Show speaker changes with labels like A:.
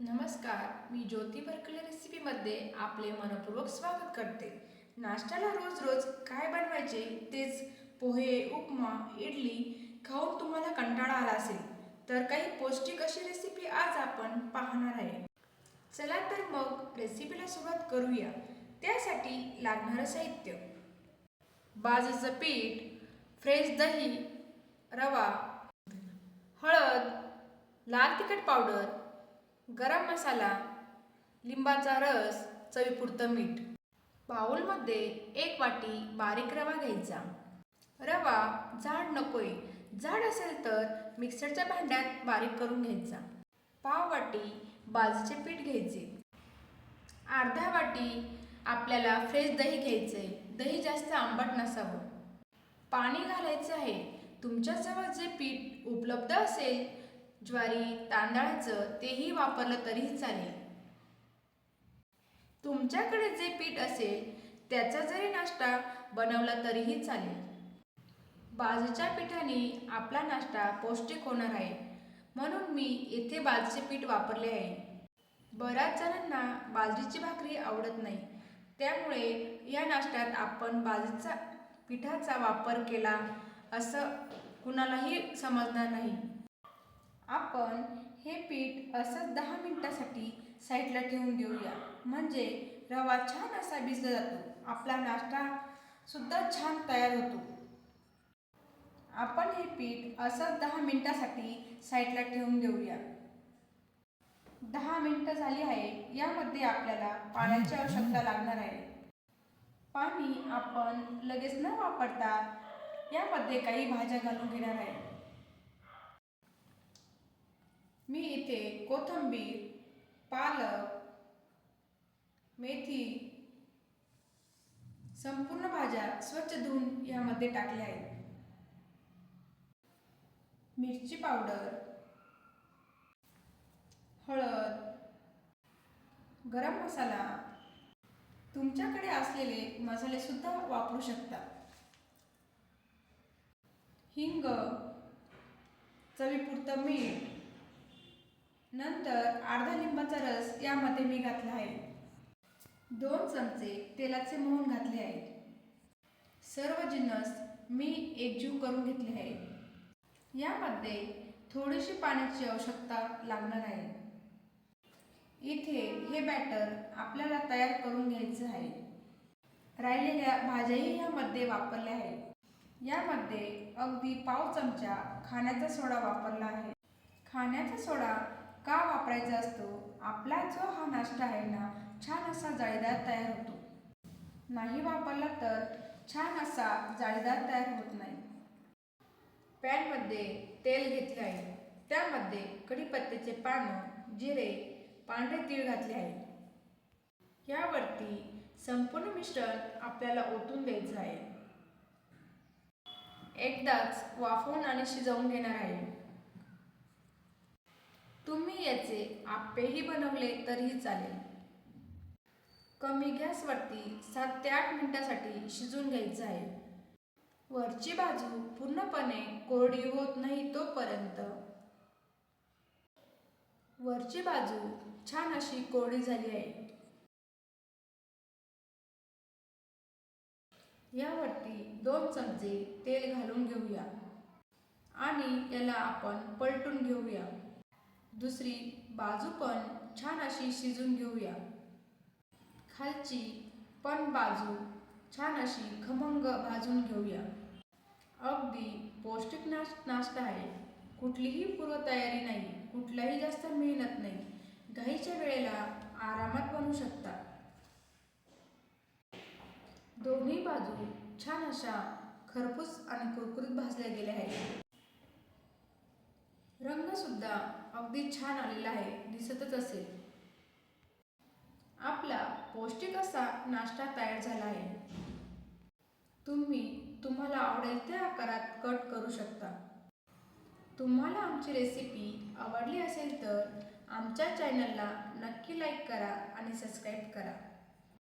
A: नमस्कार मी ज्योती भरकले रेसिपीमध्ये आपले मनपूर्वक स्वागत करते. नाश्त्याला रोज रोज काय बनवायचे? तेच पोहे उपमा इडली खाऊन तुम्हाला कंटाळा आला असेल. तर काही पौष्टिक अशी रेसिपी आज आपण पाहणार आहे. चला तर मग रेसिपीला सुरुवात करूया. त्यासाठी लागणारं साहित्य. बाजरीचं पीठ फ्रेश दही रवा हळद लाल तिखट पावडर गरम मसाला लिंबाचा रस चवीपुरतं मीठ. बाऊलमध्ये एक वाटी बारीक रवा घ्यायचा. रवा जाड नकोय. जाड असेल तर मिक्सरच्या भांड्यात बारीक करून घ्यायचा. पाव वाटी बाजरीचे पीठ घ्यायचे. अर्धा वाटी आपल्याला फ्रेश दही घ्यायचे दही जास्त आंबट नसावं. पाणी घालायचं आहे. तुमच्याजवळ जे पीठ उपलब्ध असेल ज्वारी तांदळाचं तेही वापरलं तरीही चालेल. तुमच्याकडे जे पीठ असेल त्याचा जरी नाश्ता बनवला तरीही चालेल. बाजूच्या पिठाने आपला नाश्ता पौष्टिक होणार आहे. म्हणून मी येथे बाजूचे पीठ वापरले आहे. बऱ्याच जणांना बाजरीची भाकरी आवडत नाही. त्यामुळे या नाश्त्यात आपण बाजरीचा पिठाचा वापर केला असं कुणालाही समजणार नाही. आपण हे पीठ असंच दहा मिनटासाठी साईडला ठेवून देऊया. म्हणजे रवा छान असा भिजला जातो. आपला नाश्ता सुद्धा छान तयार होतो. आपण हे पीठ असंच दहा मिनटासाठी साईडला ठेवून देऊया. दहा मिनटं झाली आहे यामध्ये आपल्याला पाण्याची आवश्यकता लागणार आहे. पाणी आपण लगेच न वापरता यामध्ये काही भाज्या घालून घेणार आहे. मी इथे कोथिंबीर पालक मेथी संपूर्ण भाज्या स्वच्छ धुवून यामध्ये टाकल्या आहेत. मिरची पावडर हळद गरम मसाला तुमच्याकडे असलेले मसालेसुद्धा वापरू शकता. हिंग चवीपुरतं मीठ नंतर अर्धा लिंबाचा रस यामध्ये मी घातला आहे. दोन चमचे तेलाचे मोहन घातले आहेत. सर्व जिन्नस मी एकजीव करून घेतले आहे. यामध्ये थोडीशी पाण्याची आवश्यकता लागणार आहे. इथे हे बॅटर आपल्याला तयार करून घ्यायचं आहे. राहिलेल्या भाज्याही यामध्ये वापरल्या आहेत. यामध्ये अगदी पाव चमचा खाण्याचा सोडा वापरला आहे. खाण्याचा सोडा का वापरायचा असतो. आपला जो हा नाश्ता आहे ना छान असा जाळीदार तयार होतो. नाही वापरला तर छान असा जाळीदार तयार होत नाही. पॅनमध्ये तेल घेतले आहे. त्यामध्ये कढीपत्त्याचे पानं जिरे पांढरे तीळ घातले आहे. यावरती संपूर्ण मिश्रण आपल्याला ओतून द्यायचं आहे. एकदाच वाफवून आणि शिजवून घेणार आहे. तुम्ही याचे आप्पेही बनवले तरीही चालेल. कमी गॅसवरती सात ते आठ मिनिटासाठी शिजून घ्यायचं आहे. वरची बाजू पूर्णपणे कोरडी होत नाही तोपर्यंत. वरची बाजू छान अशी कोरडी झाली आहे. यावरती दोन चमचे तेल घालून घेऊया. आणि याला आपण पलटून घेऊया. दुसरी बाजू पण छान अशी शिजून घेऊया. खालची पण बाजू छान अशी खमंग भाजून घेऊया. अगदी पौष्टिक नाश नाश्ता आहे. कुठलीही पूर्वतयारी नाही कुठलाही जास्त मेहनत नाही. घाईच्या वेळेला आरामात बनू शकता. दोन्ही बाजू छान अशा खरपूस आणि कुरकुरीत भाजल्या गेल्या आहेत. रंगसुद्धा अगदी छान आलेला आहे दिसतच असेल. आपला पौष्टिक असा नाश्ता तयार झाला आहे. तुम्ही तुम्हाला आवडेल त्या आकारात कट करू शकता. तुम्हाला आमची रेसिपी आवडली असेल तर आमच्या चॅनलला नक्की लाईक करा आणि सबस्क्राईब करा.